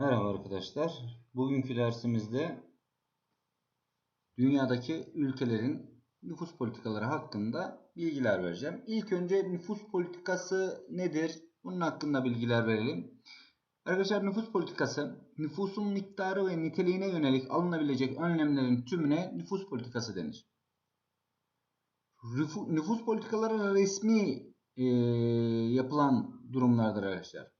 Merhaba arkadaşlar. Bugünkü dersimizde dünyadaki ülkelerin nüfus politikaları hakkında bilgiler vereceğim. İlk önce nüfus politikası nedir? Bunun hakkında bilgiler verelim. Arkadaşlar nüfus politikası nüfusun miktarı ve niteliğine yönelik alınabilecek önlemlerin tümüne nüfus politikası denir. Nüfu- Nüfus politikaları resmi eee, yapılan durumlardır arkadaşlar.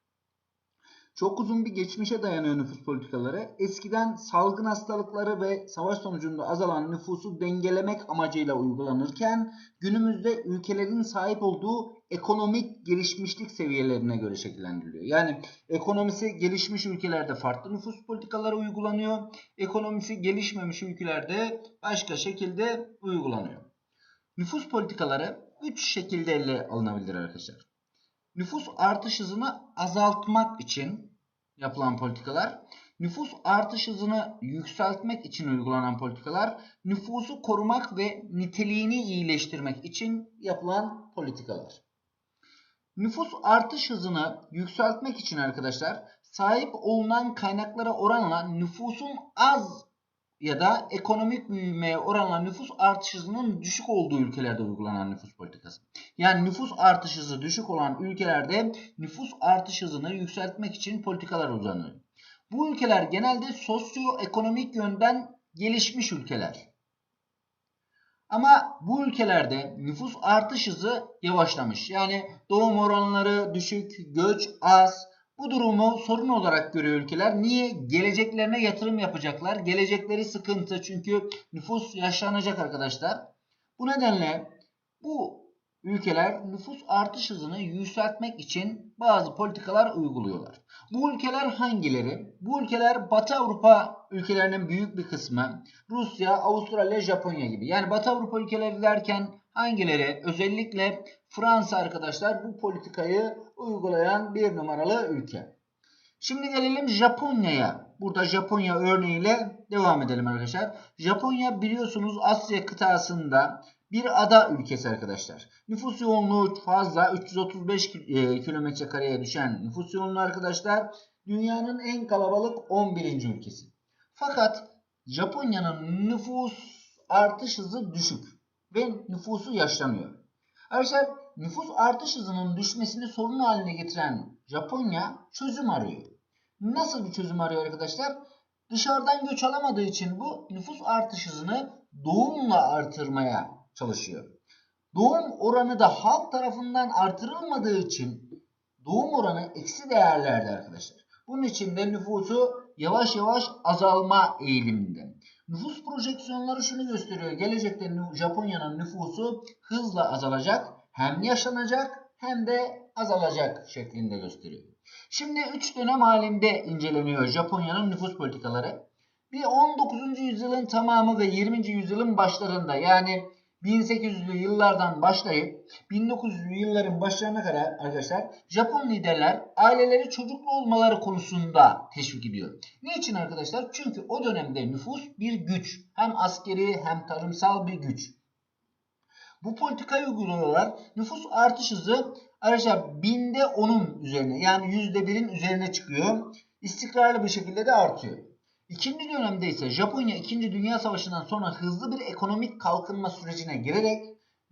Çok uzun bir geçmişe dayanıyor nüfus politikaları. Eskiden salgın hastalıkları ve savaş sonucunda azalan nüfusu dengelemek amacıyla uygulanırken günümüzde ülkelerin sahip olduğu ekonomik gelişmişlik seviyelerine göre şekillendiriliyor. Yani ekonomisi gelişmiş ülkelerde farklı nüfus politikaları uygulanıyor. Ekonomisi gelişmemiş ülkelerde başka şekilde uygulanıyor. Nüfus politikaları 3 şekilde ele alınabilir arkadaşlar. Nüfus artış hızını azaltmak için yapılan politikalar, nüfus artış hızını yükseltmek için uygulanan politikalar, nüfusu korumak ve niteliğini iyileştirmek için yapılan politikalar. Nüfus artış hızını yükseltmek için arkadaşlar sahip olunan kaynaklara oranla nüfusun az ya da ekonomik büyümeye oranla nüfus artış hızının düşük olduğu ülkelerde uygulanan nüfus politikası. Yani nüfus artış hızı düşük olan ülkelerde nüfus artış hızını yükseltmek için politikalar uzanıyor. Bu ülkeler genelde sosyoekonomik yönden gelişmiş ülkeler. Ama bu ülkelerde nüfus artış hızı yavaşlamış. Yani doğum oranları düşük, göç az. Bu durumu sorun olarak görüyor ülkeler. Niye? Geleceklerine yatırım yapacaklar. Gelecekleri sıkıntı çünkü nüfus yaşlanacak arkadaşlar. Bu nedenle bu ülkeler nüfus artış hızını yükseltmek için bazı politikalar uyguluyorlar. Bu ülkeler hangileri? Bu ülkeler Batı Avrupa ülkelerinin büyük bir kısmı. Rusya, Avustralya, Japonya gibi. Yani Batı Avrupa ülkeleri derken hangileri? Özellikle Fransa arkadaşlar bu politikayı uygulayan bir numaralı ülke. Şimdi gelelim Japonya'ya. Burada Japonya örneğiyle devam edelim arkadaşlar. Japonya biliyorsunuz Asya kıtasında bir ada ülkesi arkadaşlar. Nüfus yoğunluğu fazla 335 ki- e, kilometre kareye düşen nüfus yoğunluğu arkadaşlar. Dünyanın en kalabalık 11. ülkesi. Fakat Japonya'nın nüfus artış hızı düşük ve nüfusu yaşlanıyor. Arkadaşlar nüfus artış hızının düşmesini sorun haline getiren Japonya çözüm arıyor. Nasıl bir çözüm arıyor arkadaşlar? Dışarıdan göç alamadığı için bu nüfus artış hızını doğumla artırmaya çalışıyor. Doğum oranı da halk tarafından artırılmadığı için doğum oranı eksi değerlerde arkadaşlar. Bunun için de nüfusu yavaş yavaş azalma eğiliminde. Nüfus projeksiyonları şunu gösteriyor. Gelecekte Japonya'nın nüfusu hızla azalacak. Hem yaşlanacak hem de azalacak şeklinde gösteriyor. Şimdi 3 dönem halinde inceleniyor Japonya'nın nüfus politikaları. Bir 19. yüzyılın tamamı ve 20. yüzyılın başlarında yani 1800'lü yıllardan başlayıp 1900'lü yılların başlarına kadar arkadaşlar Japon liderler aileleri çocuklu olmaları konusunda teşvik ediyor. Niçin arkadaşlar? Çünkü o dönemde nüfus bir güç. Hem askeri hem tarımsal bir güç. Bu politikayı uyguluyorlar. Nüfus artış hızı arkadaşlar binde onun üzerine yani yüzde birin üzerine çıkıyor. İstikrarlı bir şekilde de artıyor. İkinci dönemde ise Japonya 2. Dünya Savaşı'ndan sonra hızlı bir ekonomik kalkınma sürecine girerek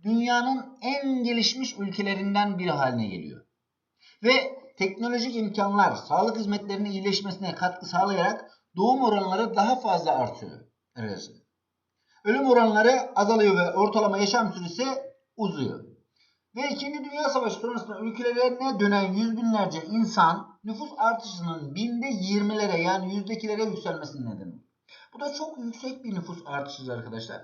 dünyanın en gelişmiş ülkelerinden biri haline geliyor. Ve teknolojik imkanlar sağlık hizmetlerinin iyileşmesine katkı sağlayarak doğum oranları daha fazla artıyor. Ölüm oranları azalıyor ve ortalama yaşam süresi uzuyor. Ve 2. Dünya Savaşı sonrasında ülkelerine dönen yüz binlerce insan nüfus artışının binde 20'lere yani yüzdekilere yükselmesinin nedeni. Bu da çok yüksek bir nüfus artışı arkadaşlar.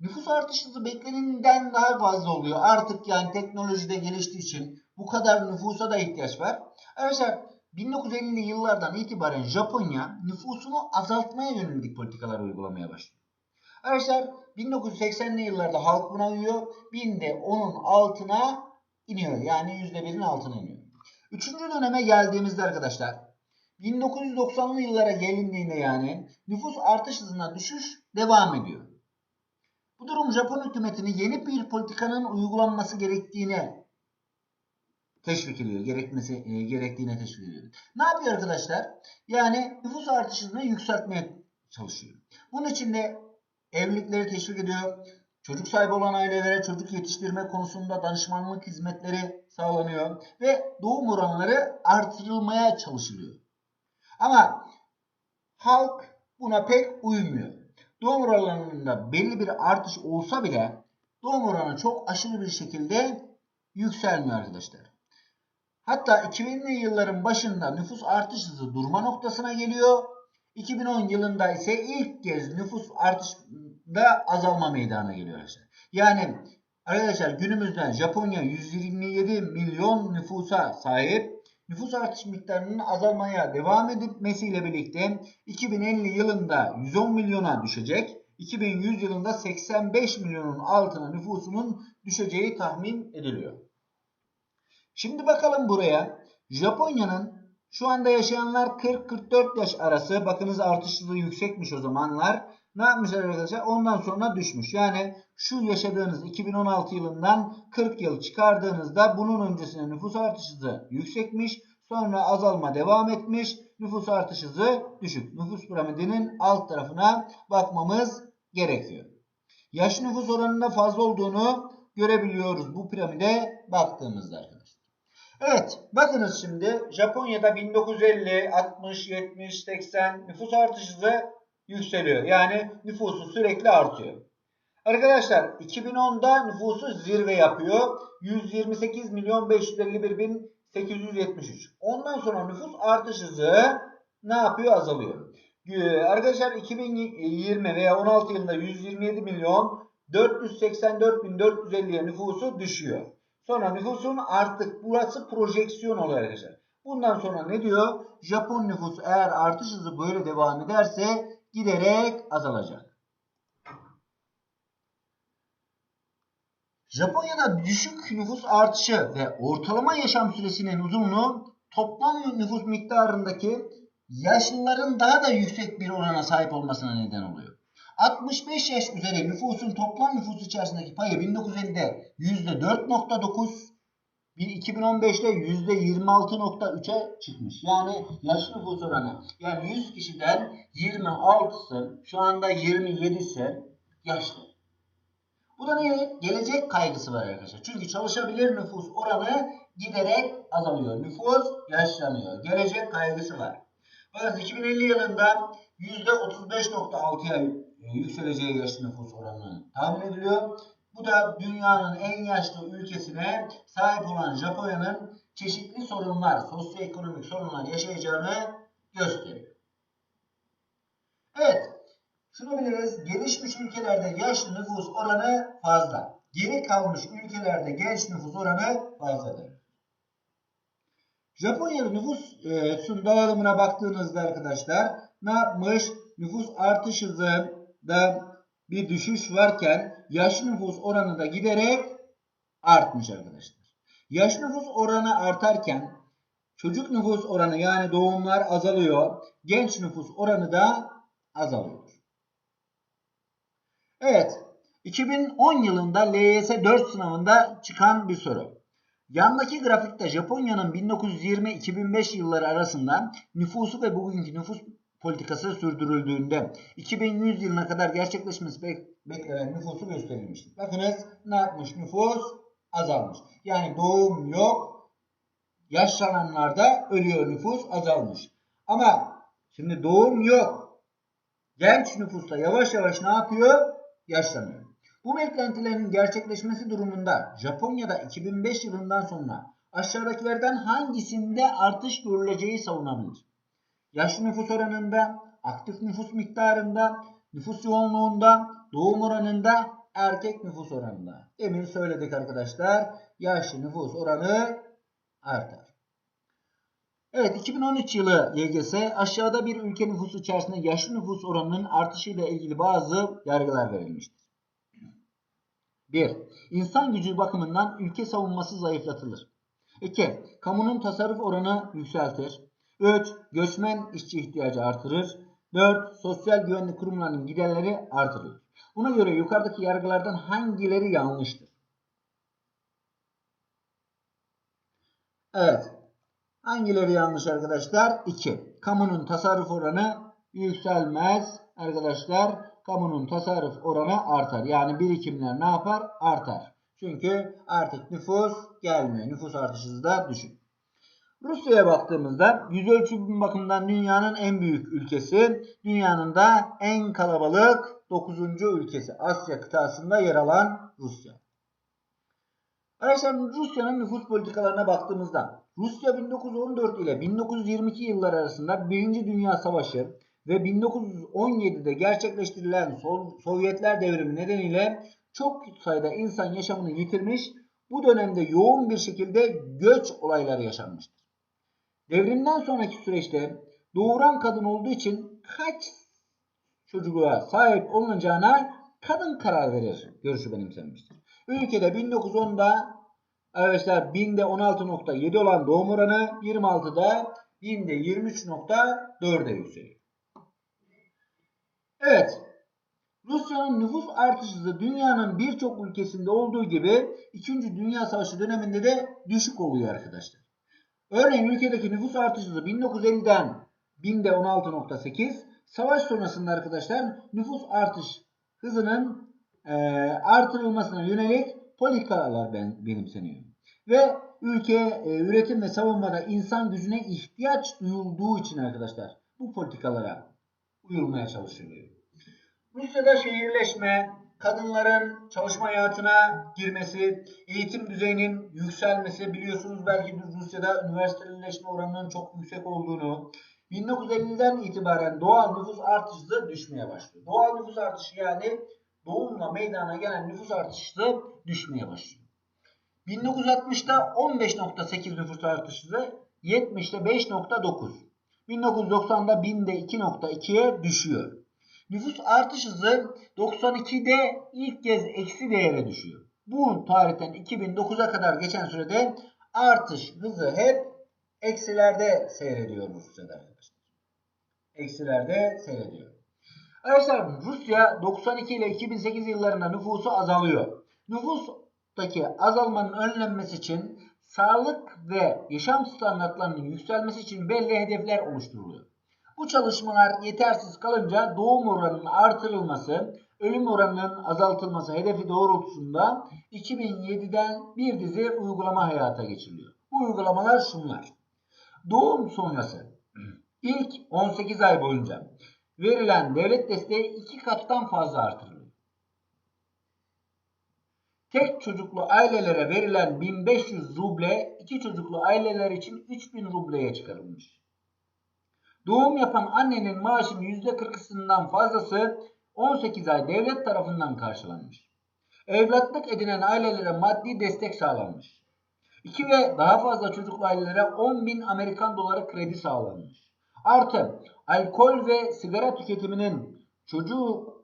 Nüfus artışı beklenenden daha fazla oluyor. Artık yani teknolojide geliştiği için bu kadar nüfusa da ihtiyaç var. Arkadaşlar 1950'li yıllardan itibaren Japonya nüfusunu azaltmaya yönelik politikalar uygulamaya başlıyor. Arkadaşlar 1980'li yıllarda halk buna uyuyor. Binde onun altına iniyor. Yani %1'in altına iniyor. Üçüncü döneme geldiğimizde arkadaşlar 1990'lı yıllara gelindiğinde yani nüfus artış hızına düşüş devam ediyor. Bu durum Japon hükümetini yeni bir politikanın uygulanması gerektiğine teşvik ediyor. Gerekmesi e, gerektiğine teşvik ediyor. Ne yapıyor arkadaşlar? Yani nüfus artış hızını yükseltmeye çalışıyor. Bunun için de evlilikleri teşvik ediyor. Çocuk sahibi olan ailelere çocuk yetiştirme konusunda danışmanlık hizmetleri sağlanıyor ve doğum oranları artırılmaya çalışılıyor. Ama halk buna pek uymuyor. Doğum oranlarında belli bir artış olsa bile doğum oranı çok aşırı bir şekilde yükselmiyor arkadaşlar. Hatta 2000'li yılların başında nüfus artış hızı durma noktasına geliyor. 2010 yılında ise ilk kez nüfus artışında azalma meydana geliyor arkadaşlar. Yani arkadaşlar günümüzde Japonya 127 milyon nüfusa sahip. Nüfus artış miktarının azalmaya devam etmesiyle birlikte 2050 yılında 110 milyona düşecek. 2100 yılında 85 milyonun altına nüfusunun düşeceği tahmin ediliyor. Şimdi bakalım buraya. Japonya'nın şu anda yaşayanlar 40-44 yaş arası. Bakınız artış hızı yüksekmiş o zamanlar. Ne yapmışlar arkadaşlar? Ondan sonra düşmüş. Yani şu yaşadığınız 2016 yılından 40 yıl çıkardığınızda bunun öncesinde nüfus artış hızı yüksekmiş. Sonra azalma devam etmiş. Nüfus artış hızı düşük. Nüfus piramidinin alt tarafına bakmamız gerekiyor. Yaş nüfus oranında fazla olduğunu görebiliyoruz bu piramide baktığımızda arkadaşlar. Evet bakınız şimdi Japonya'da 1950, 60, 70, 80 nüfus artış hızı yükseliyor. Yani nüfusu sürekli artıyor. Arkadaşlar 2010'da nüfusu zirve yapıyor. 128 milyon 551 bin 873. Ondan sonra nüfus artış hızı ne yapıyor? Azalıyor. Arkadaşlar 2020 veya 16 yılında 127 milyon 484 bin 450'ye nüfusu düşüyor. Sonra nüfusun artık burası projeksiyon oluyor arkadaşlar. Bundan sonra ne diyor? Japon nüfusu eğer artış hızı böyle devam ederse giderek azalacak. Japonya'da düşük nüfus artışı ve ortalama yaşam süresinin uzunluğu toplam nüfus miktarındaki yaşlıların daha da yüksek bir orana sahip olmasına neden oluyor. 65 yaş üzeri nüfusun toplam nüfus içerisindeki payı 1950'de %4.9, 2015'te %26.3'e çıkmış. Yani yaş nüfus oranı. Yani 100 kişiden 26'sı şu anda 27'si yaşlı. Bu da ne? Gelecek kaygısı var arkadaşlar. Çünkü çalışabilir nüfus oranı giderek azalıyor. Nüfus yaşlanıyor. Gelecek kaygısı var. Fakat 2050 yılında %35.6'ya yükseleceği yaş nüfus oranı tahmin ediliyor. Bu da dünyanın en yaşlı ülkesine sahip olan Japonya'nın çeşitli sorunlar, sosyoekonomik sorunlar yaşayacağını gösteriyor. Evet, şunu biliriz, gelişmiş ülkelerde yaşlı nüfus oranı fazla. Geri kalmış ülkelerde genç nüfus oranı fazladır. Japonya'da nüfusun dağılımına baktığınızda arkadaşlar ne yapmış? Nüfus artış hızında bir düşüş varken yaş nüfus oranı da giderek artmış arkadaşlar. Yaş nüfus oranı artarken çocuk nüfus oranı yani doğumlar azalıyor. Genç nüfus oranı da azalıyor. Evet. 2010 yılında LYS 4 sınavında çıkan bir soru. Yandaki grafikte Japonya'nın 1920-2005 yılları arasında nüfusu ve bugünkü nüfus politikası sürdürüldüğünde 2100 yılına kadar gerçekleşmesi beklenen nüfusu gösterilmiştir. Bakınız ne yapmış nüfus? Azalmış. Yani doğum yok. Yaşlananlarda ölüyor nüfus azalmış. Ama şimdi doğum yok. Genç nüfusta yavaş yavaş ne yapıyor? Yaşlanıyor. Bu beklentilerin gerçekleşmesi durumunda Japonya'da 2005 yılından sonra aşağıdakilerden hangisinde artış görüleceği savunabilir? Yaşlı nüfus oranında, aktif nüfus miktarında, nüfus yoğunluğunda, doğum oranında, erkek nüfus oranında. Demin söyledik arkadaşlar. Yaşlı nüfus oranı artar. Evet 2013 yılı YGS aşağıda bir ülke nüfusu içerisinde yaşlı nüfus oranının artışıyla ilgili bazı yargılar verilmiştir. 1. İnsan gücü bakımından ülke savunması zayıflatılır. 2. Kamunun tasarruf oranı yükseltir. 3. Göçmen işçi ihtiyacı artırır. 4. Sosyal güvenlik kurumlarının giderleri artırılır. Buna göre yukarıdaki yargılardan hangileri yanlıştır? Evet. Hangileri yanlış arkadaşlar? 2. Kamunun tasarruf oranı yükselmez arkadaşlar. Kamunun tasarruf oranı artar. Yani birikimler ne yapar? Artar. Çünkü artık nüfus gelmiyor. Nüfus artışı da düşük. Rusya'ya baktığımızda yüz ölçümü bakımından dünyanın en büyük ülkesi, dünyanın da en kalabalık 9. ülkesi Asya kıtasında yer alan Rusya. Arkadaşlar Rusya'nın nüfus politikalarına baktığımızda Rusya 1914 ile 1922 yılları arasında 1. Dünya Savaşı ve 1917'de gerçekleştirilen Sov- Sovyetler devrimi nedeniyle çok sayıda insan yaşamını yitirmiş, bu dönemde yoğun bir şekilde göç olayları yaşanmıştır. Devrimden sonraki süreçte doğuran kadın olduğu için kaç çocuğa sahip olunacağına kadın karar verir görüşü benimsenmiştir. Ülkede 1910'da arkadaşlar binde 16.7 olan doğum oranı 26'da binde 23.4'e yükseliyor. Evet. Rusya'nın nüfus artış hızı dünyanın birçok ülkesinde olduğu gibi 2. Dünya Savaşı döneminde de düşük oluyor arkadaşlar. Örneğin ülkedeki nüfus artış hızı 1950'den binde 16.8 savaş sonrasında arkadaşlar nüfus artış hızının e, artırılmasına yönelik politikalar ben, benimseniyor. Ve ülke e, üretim ve savunmada insan gücüne ihtiyaç duyulduğu için arkadaşlar bu politikalara uyulmaya çalışılıyor. Rusya'da şehirleşme, kadınların çalışma hayatına girmesi, eğitim düzeyinin yükselmesi biliyorsunuz belki Rusya'da üniversiteleşme oranının çok yüksek olduğunu 1950'den itibaren doğal nüfus artışı düşmeye başlıyor. Doğal nüfus artışı yani doğumla meydana gelen nüfus artışı düşmeye başlıyor. 1960'da 15.8 nüfus artışı 70'te 5.9. 1990'da binde 2.2'ye düşüyor. Nüfus artış hızı 92'de ilk kez eksi değere düşüyor. Bu tarihten 2009'a kadar geçen sürede artış hızı hep eksilerde seyrediyor Rusya'da. Eksilerde seyrediyor. Arkadaşlar Rusya 92 ile 2008 yıllarında nüfusu azalıyor. Nüfustaki azalmanın önlenmesi için sağlık ve yaşam standartlarının yükselmesi için belli hedefler oluşturuluyor. Bu çalışmalar yetersiz kalınca doğum oranının artırılması, ölüm oranının azaltılması hedefi doğrultusunda 2007'den bir dizi uygulama hayata geçiriliyor. Bu uygulamalar şunlar. Doğum sonrası ilk 18 ay boyunca verilen devlet desteği iki kattan fazla artırılıyor. Tek çocuklu ailelere verilen 1500 ruble iki çocuklu aileler için 3000 rubleye çıkarılmış. Doğum yapan annenin maaşının %40'ından fazlası 18 ay devlet tarafından karşılanmış. Evlatlık edinen ailelere maddi destek sağlanmış. 2 ve daha fazla çocuklu ailelere 10 bin Amerikan doları kredi sağlanmış. Artı alkol ve sigara tüketiminin çocuk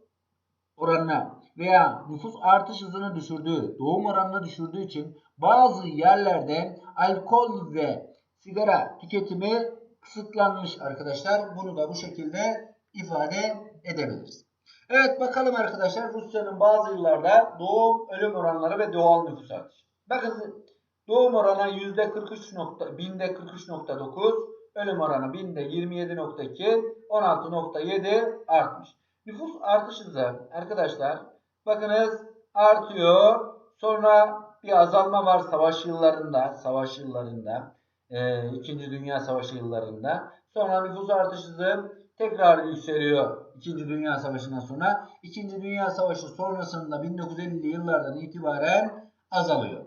oranına veya nüfus artış hızını düşürdüğü, doğum oranını düşürdüğü için bazı yerlerde alkol ve sigara tüketimi kısıtlanmış arkadaşlar. Bunu da bu şekilde ifade edebiliriz. Evet bakalım arkadaşlar Rusya'nın bazı yıllarda doğum ölüm oranları ve doğal nüfus artışı. Bakın doğum oranı %43 nokta, binde 43.9, ölüm oranı binde 27.2, 16.7 artmış. Nüfus artış hızı arkadaşlar bakınız artıyor. Sonra bir azalma var savaş yıllarında, savaş yıllarında. 2. Dünya Savaşı yıllarında. Sonra nüfus artış hızı tekrar yükseliyor 2. Dünya Savaşı'ndan sonra. 2. Dünya Savaşı sonrasında 1950'li yıllardan itibaren azalıyor.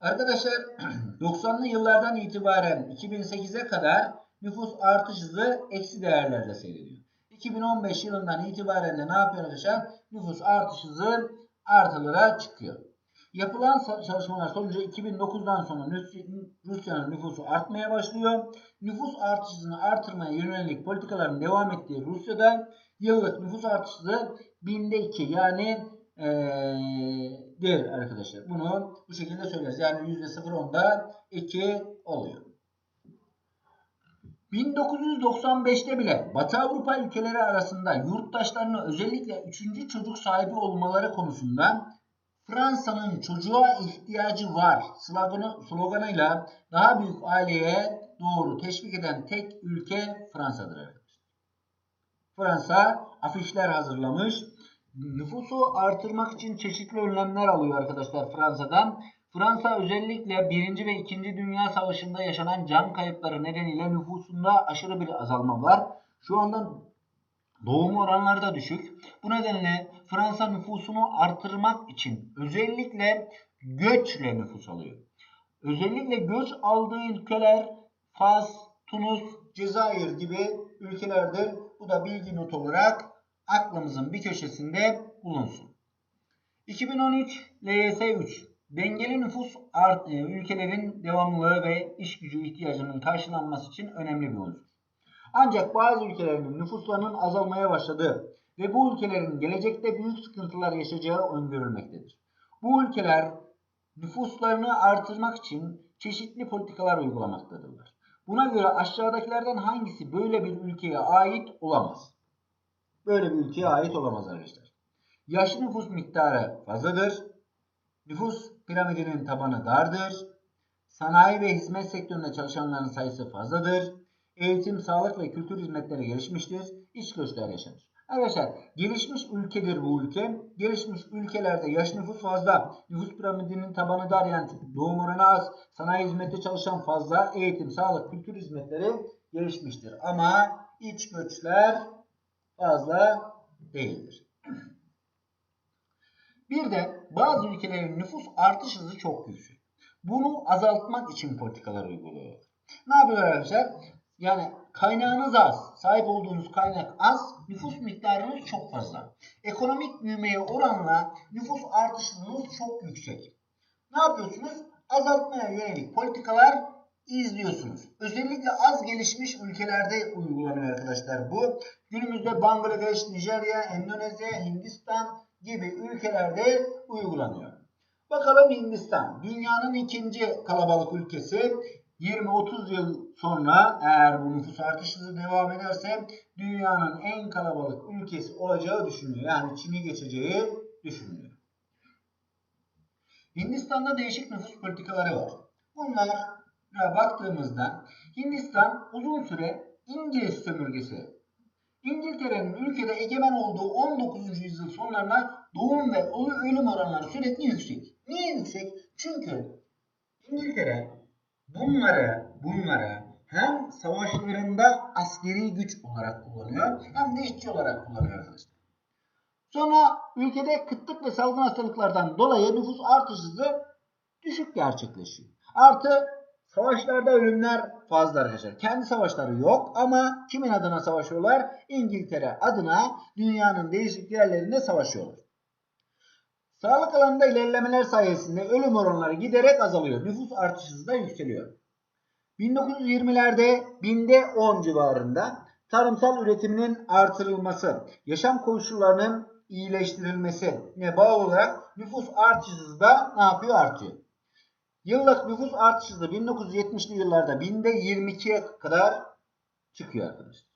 Arkadaşlar 90'lı yıllardan itibaren 2008'e kadar nüfus artış hızı eksi değerlerde seyrediyor. 2015 yılından itibaren de ne yapıyor arkadaşlar? Nüfus artış hızı artılara çıkıyor. Yapılan çalışmalar sonucu 2009'dan sonra Rusya'nın nüfusu artmaya başlıyor. Nüfus artışını artırmaya yönelik politikaların devam ettiği Rusya'da yıllık nüfus artışı binde 2 yani ee, der arkadaşlar. Bunu bu şekilde söyleriz. Yani %0.10'da 2 oluyor. 1995'te bile Batı Avrupa ülkeleri arasında yurttaşlarına özellikle 3. çocuk sahibi olmaları konusunda Fransa'nın çocuğa ihtiyacı var sloganı, sloganıyla daha büyük aileye doğru teşvik eden tek ülke Fransa'dır. Fransa afişler hazırlamış. Nüfusu artırmak için çeşitli önlemler alıyor arkadaşlar Fransa'dan. Fransa özellikle 1. ve 2. Dünya Savaşı'nda yaşanan can kayıpları nedeniyle nüfusunda aşırı bir azalma var. Şu anda doğum oranları da düşük. Bu nedenle Fransa nüfusunu artırmak için özellikle göçle nüfus alıyor. Özellikle göç aldığı ülkeler Fas, Tunus, Cezayir gibi ülkelerdir. Bu da bilgi not olarak aklımızın bir köşesinde bulunsun. 2013 LYS 3 Dengeli nüfus art, e, ülkelerin devamlılığı ve iş gücü ihtiyacının karşılanması için önemli bir unsur. Ancak bazı ülkelerin nüfuslarının azalmaya başladığı ve bu ülkelerin gelecekte büyük sıkıntılar yaşayacağı öngörülmektedir. Bu ülkeler nüfuslarını artırmak için çeşitli politikalar uygulamaktadırlar. Buna göre aşağıdakilerden hangisi böyle bir ülkeye ait olamaz? Böyle bir ülkeye ait olamaz arkadaşlar. Yaş nüfus miktarı fazladır. Nüfus piramidinin tabanı dardır. Sanayi ve hizmet sektöründe çalışanların sayısı fazladır. Eğitim, sağlık ve kültür hizmetleri gelişmiştir. İç göçler yaşanır. Arkadaşlar gelişmiş ülkedir bu ülke. Gelişmiş ülkelerde yaş nüfus fazla. Nüfus piramidinin tabanı dar yani doğum oranı az. Sanayi hizmette çalışan fazla. Eğitim, sağlık, kültür hizmetleri gelişmiştir. Ama iç göçler fazla değildir. Bir de bazı ülkelerin nüfus artış hızı çok yüksek. Bunu azaltmak için politikalar uyguluyorlar. Ne yapıyorlar arkadaşlar? Yani kaynağınız az, sahip olduğunuz kaynak az, nüfus miktarınız çok fazla. Ekonomik büyümeye oranla nüfus artış hızınız çok yüksek. Ne yapıyorsunuz? Azaltmaya yönelik politikalar izliyorsunuz. Özellikle az gelişmiş ülkelerde uygulanıyor arkadaşlar bu. Günümüzde Bangladeş, Nijerya, Endonezya, Hindistan gibi ülkelerde uygulanıyor. Bakalım Hindistan. Dünyanın ikinci kalabalık ülkesi. 20-30 yıl sonra eğer bu nüfus artış hızı devam ederse dünyanın en kalabalık ülkesi olacağı düşünülüyor. Yani Çin'i geçeceği düşünülüyor. Hindistan'da değişik nüfus politikaları var. Bunlara baktığımızda Hindistan uzun süre İngiliz sömürgesi İngiltere'nin ülkede egemen olduğu 19. yüzyıl sonlarına doğum ve ölüm oranları sürekli yüksek. Niye yüksek? Çünkü İngiltere bunları bunları hem savaşlarında askeri güç olarak kullanıyor hem de işçi olarak kullanıyor. Sonra ülkede kıtlık ve salgın hastalıklardan dolayı nüfus artış hızı düşük gerçekleşiyor. Artı Savaşlarda ölümler fazla arkadaşlar. Kendi savaşları yok ama kimin adına savaşıyorlar? İngiltere adına dünyanın değişik yerlerinde savaşıyorlar. Sağlık alanında ilerlemeler sayesinde ölüm oranları giderek azalıyor. Nüfus artış hızı da yükseliyor. 1920'lerde binde 10 civarında tarımsal üretiminin artırılması, yaşam koşullarının iyileştirilmesine bağlı olarak nüfus artış hızı da ne yapıyor? Artıyor. Yıllık nüfus artış hızı 1970'li yıllarda binde 22'ye kadar çıkıyor arkadaşlar.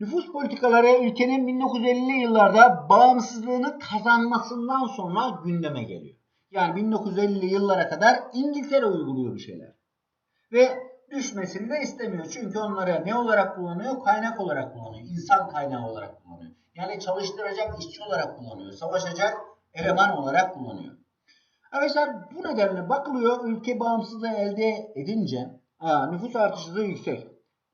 Nüfus politikaları ülkenin 1950'li yıllarda bağımsızlığını kazanmasından sonra gündeme geliyor. Yani 1950'li yıllara kadar İngiltere uyguluyor bir şeyler. Ve düşmesini de istemiyor. Çünkü onları ne olarak kullanıyor? Kaynak olarak kullanıyor. İnsan kaynağı olarak kullanıyor. Yani çalıştıracak işçi olarak kullanıyor. Savaşacak eleman olarak kullanıyor. Arkadaşlar bu nedenle bakılıyor ülke bağımsızlığı elde edince aa, nüfus artış hızı yüksek.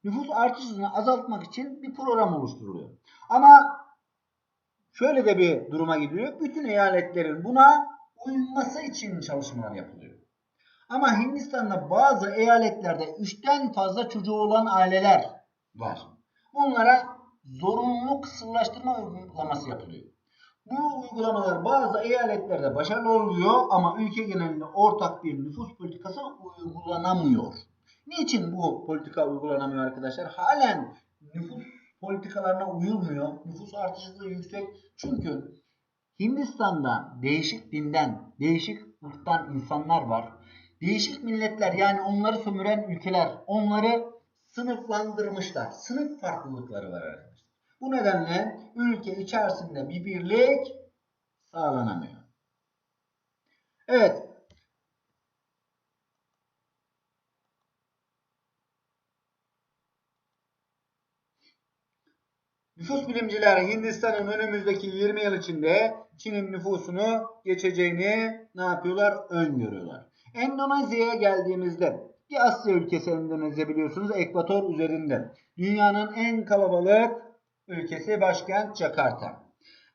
Nüfus artış hızını azaltmak için bir program oluşturuluyor. Ama şöyle de bir duruma gidiyor. Bütün eyaletlerin buna uyması için çalışmalar yapılıyor. Ama Hindistan'da bazı eyaletlerde 3'ten fazla çocuğu olan aileler var. Bunlara zorunlu kısırlaştırma uygulaması yapılıyor. Bu uygulamalar bazı eyaletlerde başarılı oluyor ama ülke genelinde ortak bir nüfus politikası uygulanamıyor. Niçin bu politika uygulanamıyor arkadaşlar? Halen nüfus politikalarına uyulmuyor. Nüfus artışı da yüksek. Çünkü Hindistan'da değişik dinden, değişik ırktan insanlar var. Değişik milletler yani onları sömüren ülkeler onları sınıflandırmışlar. Sınıf farklılıkları var arkadaşlar. Bu nedenle ülke içerisinde bir birlik sağlanamıyor. Evet. Nüfus bilimciler Hindistan'ın önümüzdeki 20 yıl içinde Çin'in nüfusunu geçeceğini ne yapıyorlar? Öngörüyorlar. Endonezya'ya geldiğimizde bir Asya ülkesi Endonezya biliyorsunuz ekvator üzerinde. Dünyanın en kalabalık ülkesi başkent Jakarta.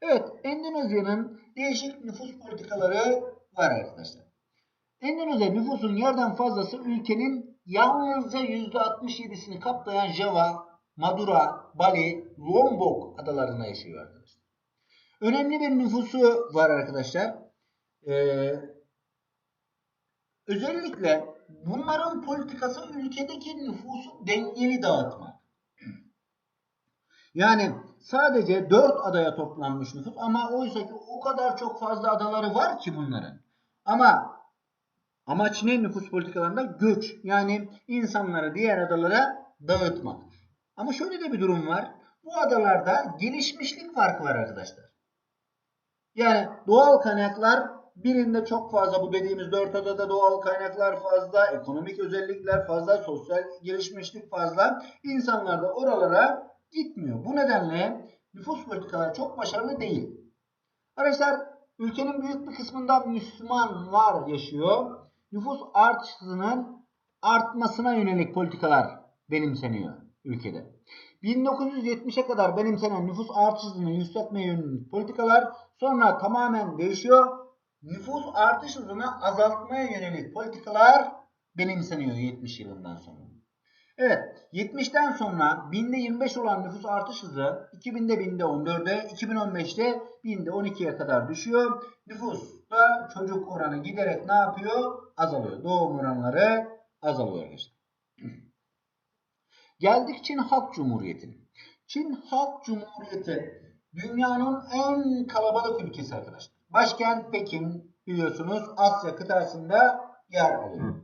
Evet Endonezya'nın değişik nüfus politikaları var arkadaşlar. Endonezya nüfusun yerden fazlası ülkenin yalnızca %67'sini kaplayan Java, Madura, Bali, Lombok adalarında yaşıyor arkadaşlar. Önemli bir nüfusu var arkadaşlar. Ee, özellikle bunların politikası ülkedeki nüfusu dengeli dağıtmak. Yani sadece 4 adaya toplanmış nüfus ama oysa ki o kadar çok fazla adaları var ki bunların. Ama amaç ne nüfus politikalarında? Göç. Yani insanları diğer adalara dağıtmak. Ama şöyle de bir durum var. Bu adalarda gelişmişlik farkı var arkadaşlar. Yani doğal kaynaklar birinde çok fazla bu dediğimiz dört adada doğal kaynaklar fazla, ekonomik özellikler fazla, sosyal gelişmişlik fazla. İnsanlar da oralara gitmiyor. Bu nedenle nüfus politikaları çok başarılı değil. Arkadaşlar ülkenin büyük bir kısmında Müslümanlar yaşıyor. Nüfus artışının artmasına yönelik politikalar benimseniyor ülkede. 1970'e kadar benimsenen nüfus artış hızını yükseltmeye yönelik politikalar sonra tamamen değişiyor. Nüfus artış hızını azaltmaya yönelik politikalar benimseniyor 70 yılından sonra. Evet 70'ten sonra binde 25 olan nüfus artış hızı 2000'de binde 14'e 2015'te binde 12'ye kadar düşüyor. Nüfusta çocuk oranı giderek ne yapıyor? Azalıyor. Doğum oranları azalıyor arkadaşlar. Geldik Çin Halk Cumhuriyeti'ne. Çin Halk Cumhuriyeti dünyanın en kalabalık ülkesi arkadaşlar. Başkent Pekin biliyorsunuz Asya kıtasında yer alıyor.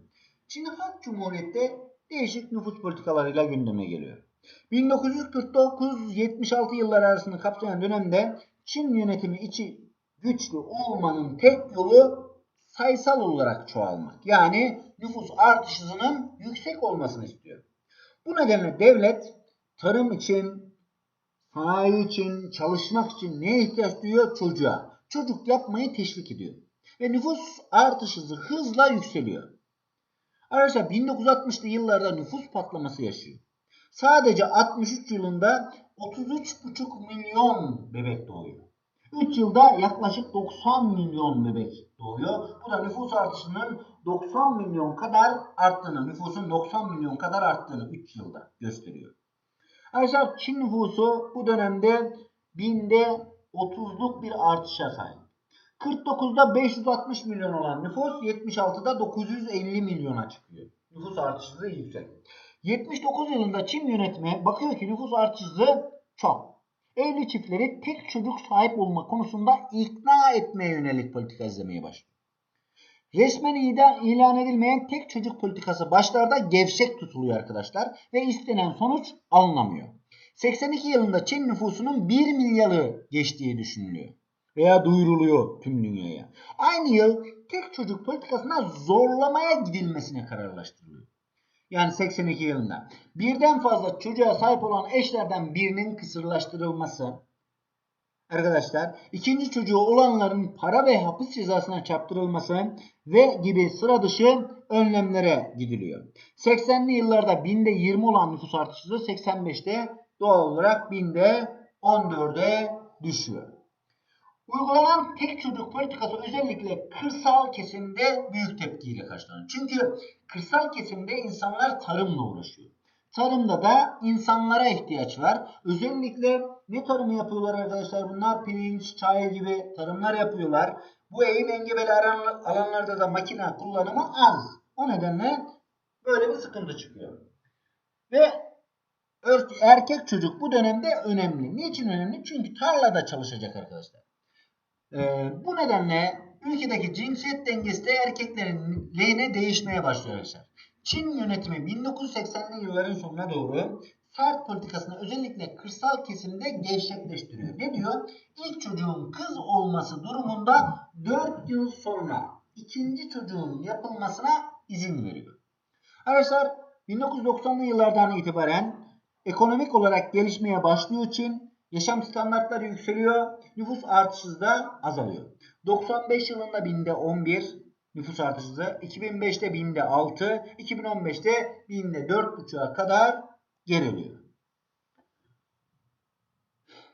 Çin Halk Cumhuriyeti değişik nüfus politikalarıyla gündeme geliyor. 1949-76 yıllar arasını kapsayan dönemde Çin yönetimi içi güçlü olmanın tek yolu sayısal olarak çoğalmak. Yani nüfus artış hızının yüksek olmasını istiyor. Bu nedenle devlet tarım için, sanayi için, çalışmak için neye ihtiyaç duyuyor? Çocuğa. Çocuk yapmayı teşvik ediyor. Ve nüfus artış hızı hızla yükseliyor. Arkadaşlar 1960'lı yıllarda nüfus patlaması yaşıyor. Sadece 63 yılında 33,5 milyon bebek doğuyor. 3 yılda yaklaşık 90 milyon bebek doğuyor. Bu da nüfus artışının 90 milyon kadar arttığını, nüfusun 90 milyon kadar arttığını 3 yılda gösteriyor. Arkadaşlar Çin nüfusu bu dönemde binde 30'luk bir artışa sahip. 49'da 560 milyon olan nüfus 76'da 950 milyona çıkıyor. Nüfus artışı yüksek. 79 yılında Çin yönetimi bakıyor ki nüfus artışı çok. Evli çiftleri tek çocuk sahip olma konusunda ikna etmeye yönelik politika izlemeye başlıyor. Resmen ilan edilmeyen tek çocuk politikası başlarda gevşek tutuluyor arkadaşlar ve istenen sonuç alınamıyor. 82 yılında Çin nüfusunun 1 milyarı geçtiği düşünülüyor veya duyuruluyor tüm dünyaya. Aynı yıl tek çocuk politikasına zorlamaya gidilmesine kararlaştırılıyor. Yani 82 yılında. Birden fazla çocuğa sahip olan eşlerden birinin kısırlaştırılması. Arkadaşlar ikinci çocuğu olanların para ve hapis cezasına çarptırılması ve gibi sıra dışı önlemlere gidiliyor. 80'li yıllarda binde 20 olan nüfus artışı 85'te doğal olarak binde 14'e düşüyor. Uygulanan tek çocuk politikası özellikle kırsal kesimde büyük tepkiyle karşılanıyor. Çünkü kırsal kesimde insanlar tarımla uğraşıyor. Tarımda da insanlara ihtiyaç var. Özellikle ne tarımı yapıyorlar arkadaşlar bunlar? Pirinç, çay gibi tarımlar yapıyorlar. Bu eğim engebeli alanlarda da makine kullanımı az. O nedenle böyle bir sıkıntı çıkıyor. Ve erkek çocuk bu dönemde önemli. Niçin önemli? Çünkü tarlada çalışacak arkadaşlar. Ee, bu nedenle ülkedeki cinsiyet dengesi de erkeklerin lehine değişmeye başlıyor arkadaşlar. Çin yönetimi 1980'li yılların sonuna doğru sert politikasını özellikle kırsal kesimde gevşekleştiriyor. Ne diyor? İlk çocuğun kız olması durumunda 4 yıl sonra ikinci çocuğun yapılmasına izin veriyor. Arkadaşlar 1990'lı yıllardan itibaren ekonomik olarak gelişmeye başlıyor Çin. Yaşam standartları yükseliyor. Nüfus artışı da azalıyor. 95 yılında binde 11 nüfus artışı hızı, 2005'te binde 6, 2015'te binde 4,5'a kadar geriliyor.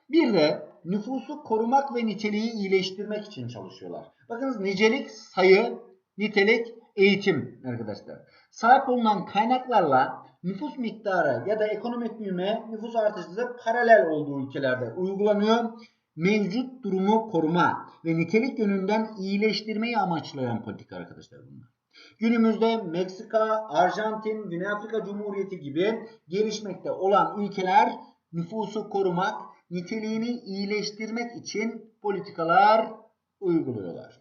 Bir de nüfusu korumak ve niteliği iyileştirmek için çalışıyorlar. Bakınız nicelik sayı, nitelik eğitim arkadaşlar. Sahip olunan kaynaklarla nüfus miktarı ya da ekonomik büyüme nüfus artışı paralel olduğu ülkelerde uygulanıyor. Mevcut durumu koruma ve nitelik yönünden iyileştirmeyi amaçlayan politika arkadaşlar bunlar. Günümüzde Meksika, Arjantin, Güney Afrika Cumhuriyeti gibi gelişmekte olan ülkeler nüfusu korumak, niteliğini iyileştirmek için politikalar uyguluyorlar.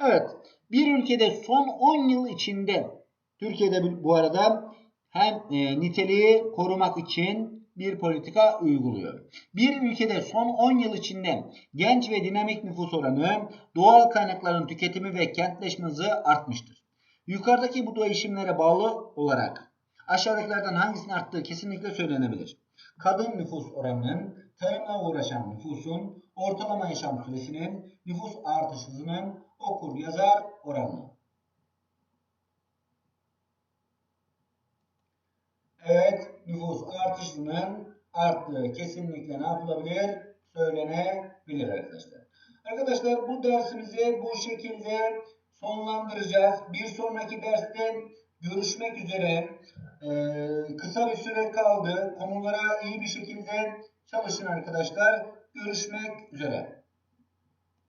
Evet, bir ülkede son 10 yıl içinde Türkiye'de bu arada hem e, niteliği korumak için bir politika uyguluyor. Bir ülkede son 10 yıl içinde genç ve dinamik nüfus oranı, doğal kaynakların tüketimi ve kentleşme hızı artmıştır. Yukarıdaki bu değişimlere bağlı olarak aşağıdakilerden hangisinin arttığı kesinlikle söylenebilir. Kadın nüfus oranının, tarımla uğraşan nüfusun, ortalama yaşam süresinin, nüfus artış hızının, okur yazar oranı. Evet, nüfus artışının arttığı kesinlikle ne yapılabilir? Söylenebilir arkadaşlar. Arkadaşlar bu dersimizi bu şekilde sonlandıracağız. Bir sonraki derste görüşmek üzere. Ee, kısa bir süre kaldı. Konulara iyi bir şekilde çalışın arkadaşlar. Görüşmek üzere.